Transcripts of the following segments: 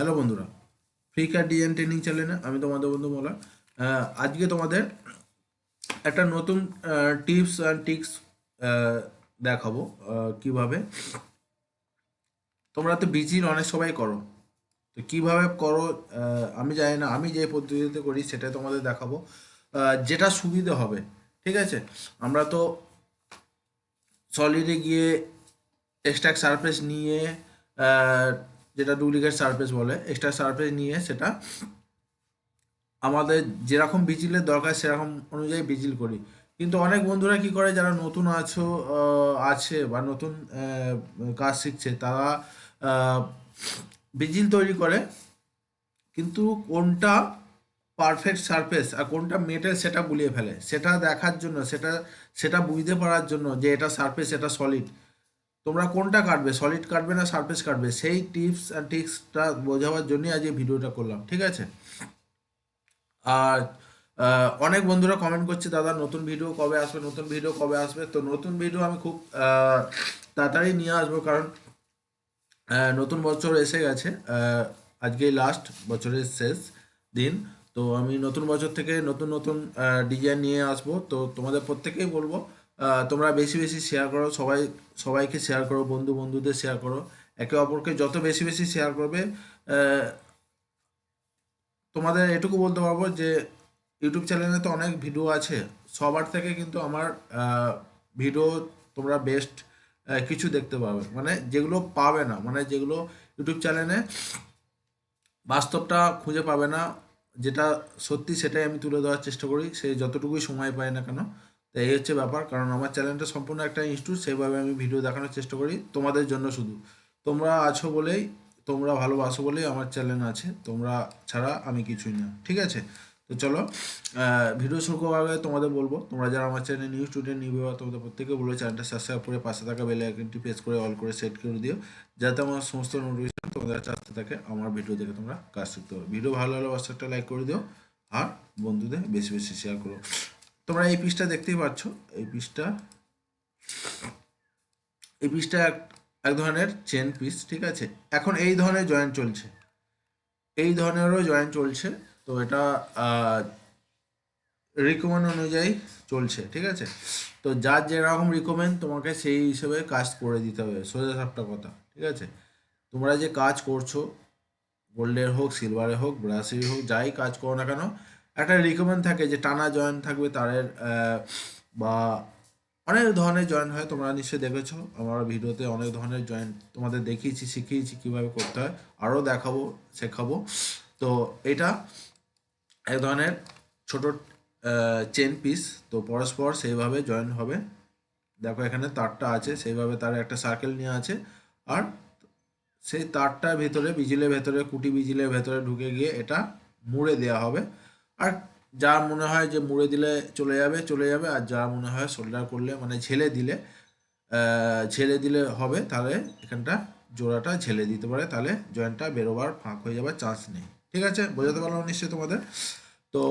Hello বন্ধুরা free কার design training চ্যানেলে আমি তোমাদের বন্ধু মোলা। আজকে তোমাদের একটা নতুন টিপস অ্যান্ড টিক্স দেখাবো কীভাবে। তোমরা তো বিজির অনেক সবাই করো। তো কীভাবে করো আমি জানি না, আমি যে পদ্ধতিতে করি সেটা তোমাদের দেখাবো। যেটা সুবিধে হবে, ঠিক আছে? আমরা তো সলিডে গিয়ে এক্সট্রা সারফেস নিয়ে যেটা ডুপ্লিকেট সারফেস বলে এক্সট্রা সারফেস নিয়ে সেটা আমাদের যেরকম বিজিলের দরকার সেরকম অনুযায়ী বিজিল করি। কিন্তু অনেক বন্ধুরা কি করে, যারা নতুন আছো আছে বা নতুন কাজ শিখছে, তারা বিজিল তৈরি করে, কিন্তু কোনটা পারফেক্ট সারফেস আর কোনটা মেটেল সেটা গুলিয়ে ফেলে। সেটা দেখার জন্য, সেটা সেটা বুঝতে পারার জন্য যে এটা সারফেস এটা সলিড তোমরা কোনটা কাটবে? সলিড কাটবে না সারফেস কাটবে? সেই টিপস অ্যান্ড টিক্সটা বোঝাবার জন্যই আজ এই ভিডিওটা করলাম, ঠিক আছে? আর অনেক বন্ধুরা কমেন্ট করছে, দাদা, নতুন ভিডিও কবে আসবে? নতুন ভিডিও কবে আসবে? তো নতুন ভিডিও আমি খুব তাড়াতাড়ি নিয়ে আসব কারণ নতুন বছর এসে গেছে আজকে লাস্ট বছরের শেষ দিন। তো আমি নতুন বছর থেকে নতুন নতুন ডিজাইন নিয়ে আসব। তো তোমাদের প্রত্যেকেই বলব তোমরা বেশি বেশি শেয়ার করো, সবাই, সবাইকে শেয়ার করো, বন্ধু বন্ধুদের শেয়ার করো। একে অপরকে যত বেশি বেশি শেয়ার করবে তোমাদের এটুকু বলতে পারব যে, ইউটিউব চ্যানেলে তো অনেক ভিডিও আছে। সবার থেকে কিন্তু আমার ভিডিও তোমরা বেস্ট কিছু দেখতে পাবে। মানে যেগুলো পাবে না মানে যেগুলো ইউটিউব চ্যানেলে বাস্তবটা খুঁজে পাবে না, যেটা সত্যি সেটাই আমি তুলে দেওয়ার চেষ্টা করি, সে যতটুকুই সময় পায় না কেন। তো এই হচ্ছে ব্যাপার, কারণ আমার চ্যানেলটা সম্পূর্ণ একটা ইনস্টিটিউট সেইভাবে আমি ভিডিও দেখানোর চেষ্টা করি, তোমাদের জন্য শুধু। তোমরা আছো বলেই, তোমরা ভালোবাসো বলেই আমার চ্যানেল আছে, তোমরা ছাড়া আমি কিছুই না, ঠিক আছে? তো চলো ভিডিও করার তোমাদের বলব, তোমরা যারা আমার চ্যানেল নিউ স্টুডেন্ট ভিউয়ার তোমাদের প্রত্যেকে বলব চ্যানেলটা সাবস্ক্রাইব করে পাশে থাকা বেল আইকনটি প্রেস করে অল করে সেট করে দিও, যাতে আমার সমস্ত নোটিফিকেশন তোমাদের কাছে আসতে থাকে, আমার ভিডিও দেখে তোমরা কাজ শিখতে পারো। ভিডিও ভালো অবশ্যই একটা লাইক করে দিও, আর বন্ধুদের বেশি বেশি শেয়ার করো। তোমরা এই পিসটা দেখতেই পাচ্ছ, এই পিসটা এই পিসটা এক ধরনের চেন পিস ঠিক আছে? এখন এই ধরনের জয়েন্ট চলছে। এই ধরনেরও জয়েন্ট চলছে, তো এটা রিকমেন্ড অনুযায়ী চলছে, ঠিক আছে? তো যার যেরকম রিকমেন্ড তোমাকে সেই হিসেবে কাজ করে দিতে হবে, সোজা সাপটা কথা, ঠিক আছে? তোমরা যে কাজ করছ গোল্ডের হোক সিলভারের হোক ব্রাসের হোক, যাই কাজ করো না কেন একটা রিকমেন্ড থাকে যে টানা জয়েন্ট থাকবে তারের বা অনেক ধরনের জয়েন হয়, তোমরা নিশ্চয়ই দেখেছ। আমার ভিডিওতে অনেক ধরনের জয়েন তোমাদের দেখিয়েছি, শিখিয়েছি কীভাবে করতে হয়। আরও দেখাবো, শেখাবো। তো এটা এক ধরনের ছোট চেন পিস তো পরস্পর সেইভাবে জয়েন হবে। দেখো এখানে তারটা আছে, সেইভাবে তার একটা সার্কেল নিয়ে আছে। আর সেই তারটার ভেতরে, বিজিলের ভেতরে, কুটি বিজিলের ভেতরে ঢুকে গিয়ে এটা মুড়ে দেওয়া হবে। আর যা মনে হয় যে মুড়ে দিলে চলে যাবে চলে যাবে, আর যা মনে হয় সোল্ডার করলে মানে ঝেলে দিলে ঝেলে দিলে হবে, তাহলে এখানটা জোড়াটা ঝেলে দিতে পারে, তাহলে জয়েন্টটা বেরোবার ফাঁক হয়ে যাবার চান্স নেই। ঠিক আছে? বোঝাতে পারলাম নিশ্চয়ই তোমাদের? তো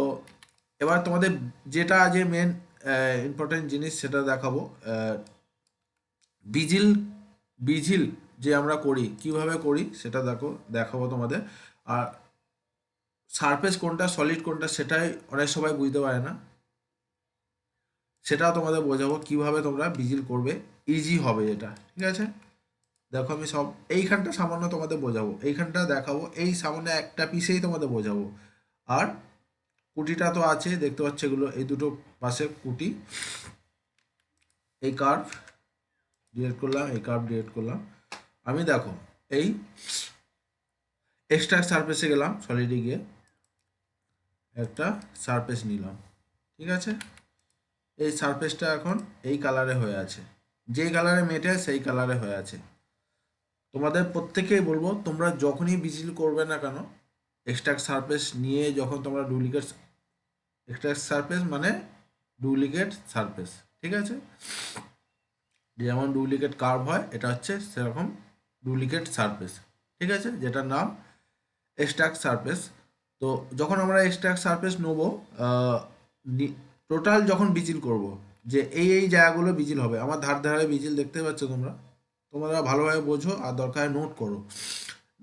এবার তোমাদের যেটা যে মেন ইম্পর্টেন্ট জিনিস সেটা দেখাবো। বিজিল বিজিল যে আমরা করি, কীভাবে করি সেটা দেখো, দেখাবো তোমাদের। আর সারফেস কোনটা সলিড কোনটা, সেটাই অনেক সবাই বুঝতে পারে না। সেটাও তোমাদের বোঝাবো কীভাবে তোমরা বিজিল করবে। ইজি হবে এটা, ঠিক আছে? দেখো আমি সব, এইখানটা সামান্য তোমাদের বোঝাবো, এইখানটা দেখাবো, এই সামান্য একটা পিসেই তোমাদের বোঝাবো। আর কুটিটা তো আছে, দেখতে পাচ্ছ এগুলো, এই দুটো পাশে কুটি। এই কার্ভ ডিলেট করলাম, এই কার্ভ ডিলেট করলাম। আমি দেখো, এই এক্সট্রা সারফেসে গেলাম সলিডে গিয়ে। একটা সারফেস নিলাম, ঠিক আছে? এই সারফেসটা এখন এই কালারে হয়ে আছে। যেই কালারে মেটে সেই কালারে হয়ে আছে। তোমাদের প্রত্যেকেই বলব, তোমরা যখনই বিজিল করবে না কেন এক্সট্রা সারফেস নিয়ে যখন তোমরা ডুপ্লিকেট এক্সট্রা সারফেস মানে ডুপ্লিকেট সারফেস ঠিক আছে? যেমন ডুপ্লিকেট কার্ভ হয়, এটা হচ্ছে সেরকম ডুপ্লিকেট সারফেস ঠিক আছে? যেটার নাম এক্সট্রাক্ট সারফেস তো যখন আমরা এক্সট্রাক্ট সারফেস নেব টোটাল যখন বিজিল করব, যে এই এই জায়গাগুলো বিজিল হবে, আমার ধার ধারে বিজিল দেখতে পাচ্ছ তোমরা? তোমরা ভালোভাবে বোঝো আর দরকার নোট করো।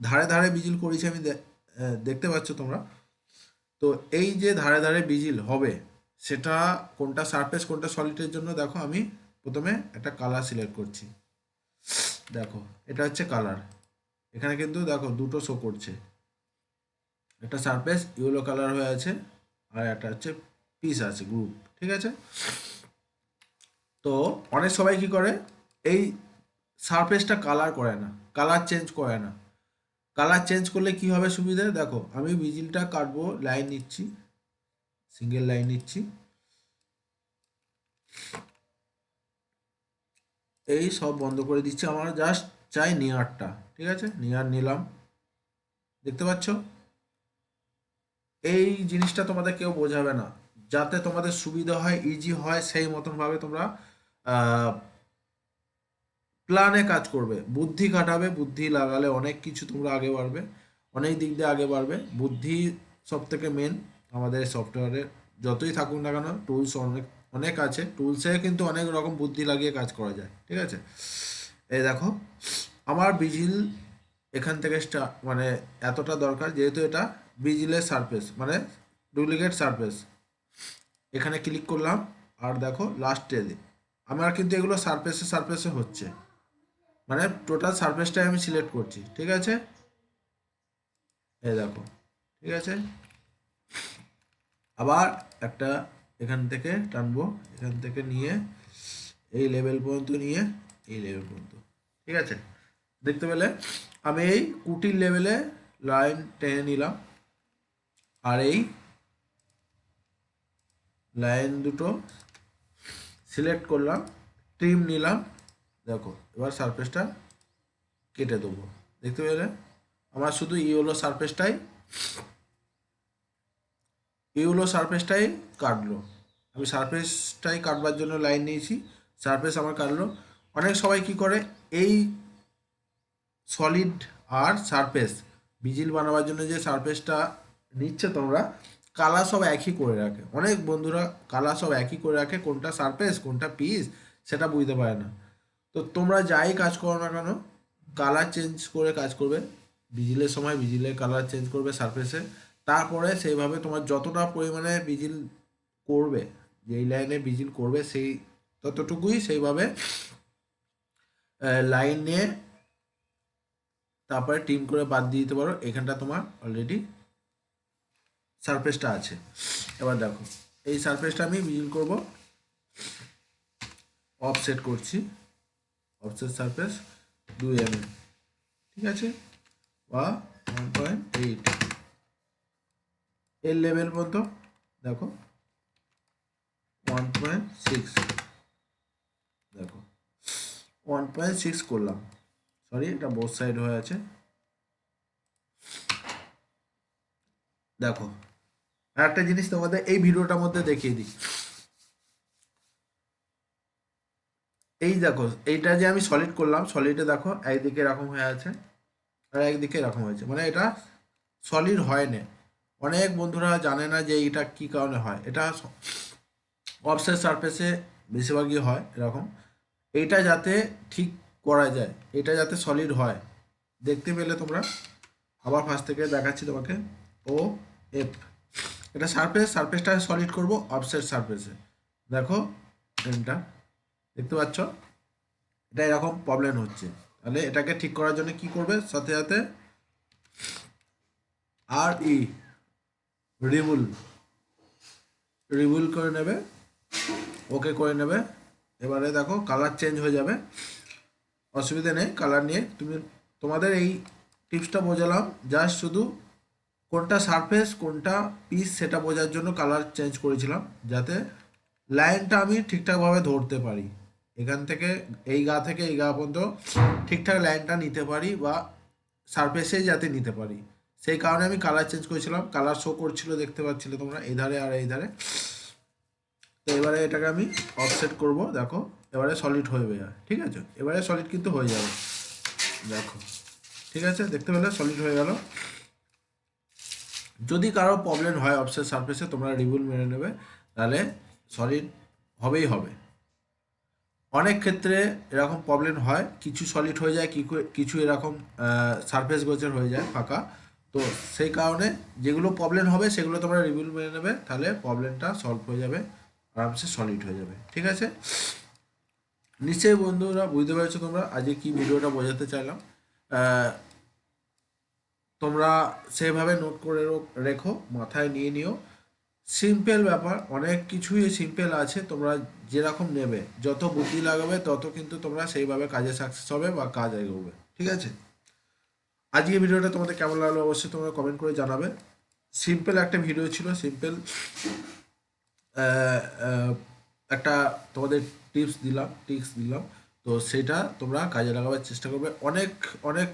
ধারে ধারে বিজিল করেছি আমি দেখতে পাচ্ছ তোমরা? তো এই যে ধারে ধারে বিজিল হবে, সেটা কোনটা সারফেস কোনটা সলিডের জন্য দেখো, আমি প্রথমে একটা কালার সিলেক্ট করছি। দেখো, এটা হচ্ছে কালার এখানে কিন্তু দেখো দুটো শো করছে। একটা সারফেস ইয়েলো কালার হয়ে আছে আর একটা হচ্ছে পিস আছে গ্রুপ ঠিক আছে? তো অনেক সবাই কি করে? এই সারফেসটা কালার করে না কালার চেঞ্জ করে না। কালার চেঞ্জ করলে কি হবে সুবিধা? দেখো, আমি বিজিলটা কাটবো লাইন নিচ্ছি সিঙ্গেল লাইন নিচ্ছি। এই সব বন্ধ করে দিচ্ছি, আমার জাস্ট চাই নিয়ারটা ঠিক আছে? নিয়ার নিলাম। দেখতে পাচ্ছ? এই জিনিসটা তোমাদের কেউ বোঝাবে না। যাতে তোমাদের সুবিধা হয় ইজি হয়, সেই মতন ভাবে তোমরা প্ল্যানে কাজ করবে। বুদ্ধি খাটাবে, বুদ্ধি লাগালে অনেক কিছু তোমরা আগে বাড়বে, অনেক দিক দিয়ে আগে বাড়বে। বুদ্ধি সব থেকে মেন আমাদের সফটওয়্যারে যতই থাকুক না কেন টুলস অনেক অনেক আছে। টুলসে কিন্তু অনেক রকম বুদ্ধি লাগিয়ে কাজ করা যায়, ঠিক আছে? এই দেখো, আমার বিজিল এখান থেকে মানে এতটা দরকার, যেহেতু এটা বিজিলের সারফেস মানে ডুপ্লিকেট সারফেস এখানে ক্লিক করলাম, আর দেখো লাস্টে আমার কিন্তু এগুলো সারফেসে সারফেসে হচ্ছে। মানে টোটাল সারফেসটাই আমি সিলেক্ট করছি, ঠিক আছে? এই দেখো, ঠিক আছে? আবার একটা এখান থেকে টানবো, এখান থেকে নিয়ে এই লেভেল পর্যন্ত নিয়ে এই লেভেল পর্যন্ত, ঠিক আছে? দেখতে পেলে? আমি এই কুটির লেভেলে লাইন টেনে নিলাম। আর এই লাইন দুটো সিলেক্ট করলাম ট্রিম নিলাম। দেখো, এবার সারফেসটা কেটে দেবো। দেখতে পেলে? আমার শুধু ইউলো সারফেসটাই ইউলো সারফেসটাই কাটলো। আমি সারফেসটাই কাটবার জন্য লাইন নিয়েছি সারফেস আমার কাটলো। অনেক সবাই কি করে? এই সলিড আর সারফেস বিজিল বানাবার জন্য যে সারফেসটা নিচ্ছে তোমরা, কালার সব একই করে রাখে। অনেক বন্ধুরা কালার সব একই করে রাখে, কোনটা সারফেস কোনটা পিস সেটা বুঝতে পারে না। তো তোমরা যাই কাজ করো না কেন, কালার চেঞ্জ করে কাজ করবে। বিজিলের সময় বিজিলের কালার চেঞ্জ করবে সারফেসে তারপরে সেইভাবে তোমার যতটা পরিমাণে বিজিল করবে, যেই লাইনে বিজিল করবে, সেই ততটুকুই সেইভাবে লাইন নিয়ে তারপরে টিম করে বাদ দিয়ে দিতে পারো। এখানটা তোমার অলরেডি সারফেসটা আছে। এবার দেখো, এই সারফেসটা আমি বিজিল করব। অফসেট করছি। অফসেট সারফেস দুই এম ঠিক আছে? বা ওয়ান পয়েন্ট এইট এর লেভেল পর্যন্ত দেখো ওয়ান পয়েন্ট সিক্স দেখো ওয়ান পয়েন্ট সিক্স করলাম। সরি এটা বোথ সাইড হয়ে আছে। দেখো একটা জিনিস তোমাদের এই ভিডিওটার মধ্যে দেখিয়ে দিই। এই দেখো, এইটা যে আমি সলিড করলাম সলিডে দেখো, একদিকে এরকম হয়ে আছে আর একদিকে এরকম হয়েছে। মানে এটা সলিড হয় না। অনেক বন্ধুরা জানে না যে এটা কি কারণে হয়। এটা অফসেট সারফেসে বেশিরভাগই হয় এরকম। এইটা যাতে ঠিক করা যায়, এটা যাতে সলিড হয়। দেখতে পেলে তোমরা। আবার ফার্স্ট থেকে দেখাচ্ছি তোমাকে। ও এফ এটা সারফেস সারফেসটা সলিড করব অফসেট সারফেসে দেখো এন্টার দেখতে পাচ্ছ? এটা এরকম প্রবলেম হচ্ছে। তাহলে এটাকে ঠিক করার জন্য কি করবে? সাথে সাথে আর ই রিবুল রিবুল করে নেবে। ওকে করে নেবে। এবারে দেখো কালার চেঞ্জ হয়ে যাবে। অসুবিধা নেই কালার নিয়ে। তুমি তোমাদের এই টিপসটা বোঝালাম। জাস্ট শুধু কোনটা সারফেস কোনটা পিস সেটা বোঝার জন্য কালার চেঞ্জ করেছিলাম, যাতে লাইনটা আমি ঠিকঠাকভাবে ধরতে পারি। এখান থেকে, এই গা থেকে এই গা পর্যন্ত ঠিকঠাক লাইনটা নিতে পারি বা সারফেসে যাতে নিতে পারি। সেই কারণে আমি কালার চেঞ্জ করেছিলাম। কালার শো করছিল, দেখতে পাচ্ছিলে তোমরা এই ধারে আর এই ধারে তো এবারে এটাকে আমি অফসেট করব, দেখো। এবারে সলিড হয়ে যাবে, ঠিক আছে? এবারে সলিড কিন্তু হয়ে যাবে। দেখো, ঠিক আছে? দেখতে পেলে সলিড হয়ে গেল। যদি কারও প্রবলেম হয় অফসেট সারফেসে তোমরা রিবুল মেনে নেবে, তাহলে সলিড হবেই হবে। অনেক ক্ষেত্রে এরকম প্রবলেম হয়, কিছু সলিড হয়ে যায়, কিছু- এরকম সারফেস গোচর হয়ে যায় ফাঁকা। তো সেই কারণে যেগুলো প্রবলেম হবে, সেগুলো তোমরা রিভিউ মেনে নেবে, তাহলে প্রবলেমটা সলভ হয়ে যাবে, আরামসে সলিড হয়ে যাবে। ঠিক আছে? নিশ্চয়ই বন্ধুরা, বুঝতে পেরেছ তোমরা? আজকে কি ভিডিওটা বোঝাতে চাইলাম? তোমরা সেভাবে নোট করে রেখো মাথায় নিয়ে নিও। সিম্পল ব্যাপার, অনেক কিছুই সিম্পল আছে, তোমরা যেরকম নেবে। যত বুদ্ধি লাগাবে, তত কিন্তু তোমরা সেইভাবে কাজে সাকসেস হবে বা কাজ এগোবে। ঠিক আছে? আজকে ভিডিওটা তোমাদের কেমন লাগল অবশ্যই তোমরা কমেন্ট করে জানাবে। সিম্পল একটা ভিডিও ছিল সিম্পল একটা তোমাদের টিপস দিলাম টিপস দিলাম। তো সেটা তোমরা কাজে লাগাবার চেষ্টা করবে। অনেক অনেক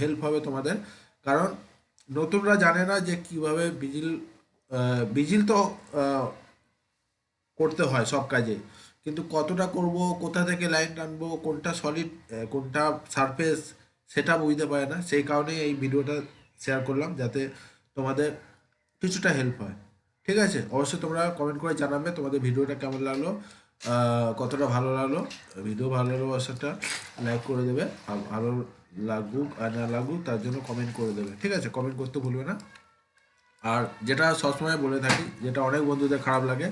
হেল্প হবে তোমাদের। কারণ নতুনরা জানে না যে কীভাবে বিজিল বিজিল তো করতে হয় সব কাজে। কিন্তু কতটা করব, কোথা থেকে লাইন টানবো, কোনটা সলিড কোনটা সারফেস সেটা বুঝতে পারে না। সেই কারণে এই ভিডিওটা শেয়ার করলাম, যাতে তোমাদের কিছুটা হেল্প হয়। ঠিক আছে? অবশ্যই তোমরা কমেন্ট করে জানাবে তোমাদের ভিডিওটা কেমন লাগল কতটা ভালো লাগল। ভিডিও ভালো লাগল অবশ্যই একটা লাইক করে দেবে। ভালো লাগুক, আর না লাগুক, তার জন্য কমেন্ট করে দেবে। ঠিক আছে কমেন্ট করতে ভুলবে না। আর যেটা সবসময় বলে থাকি, যেটা অনেক বন্ধুদের খারাপ লাগে,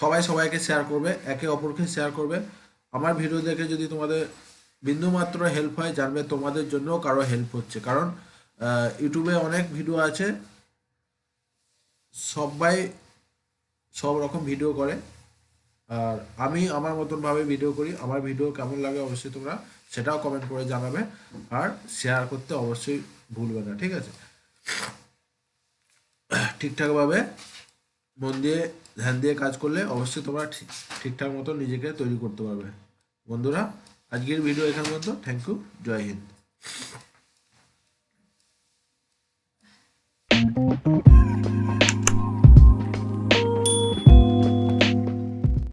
সবাই সবাইকে শেয়ার করবে, একে অপরকে শেয়ার করবে। আমার ভিডিও দেখে যদি তোমাদের বিন্দুমাত্র হেল্প হয়, জানবে তোমাদের জন্য কারও হেল্প হচ্ছে। কারণ ইউটিউবে অনেক ভিডিও আছে, সবাই সব রকম ভিডিও করে। আর আমি আমার মতনভাবে ভিডিও করি। আমার ভিডিও কেমন লাগে অবশ্যই তোমরা সেটাও কমেন্ট করে জানাবে। আর শেয়ার করতে অবশ্যই ভুলবে না, ঠিক আছে? ঠিকঠাকভাবে মন দিয়ে, ধ্যান দিয়ে কাজ করলে অবশ্যই তোমরা ঠিক, ঠিকঠাক মতো নিজেকে তৈরি করতে পারবে। বন্ধুরা, আজকের ভিডিও এখান মতো। থ্যাংক ইউ জয় হিন্দ।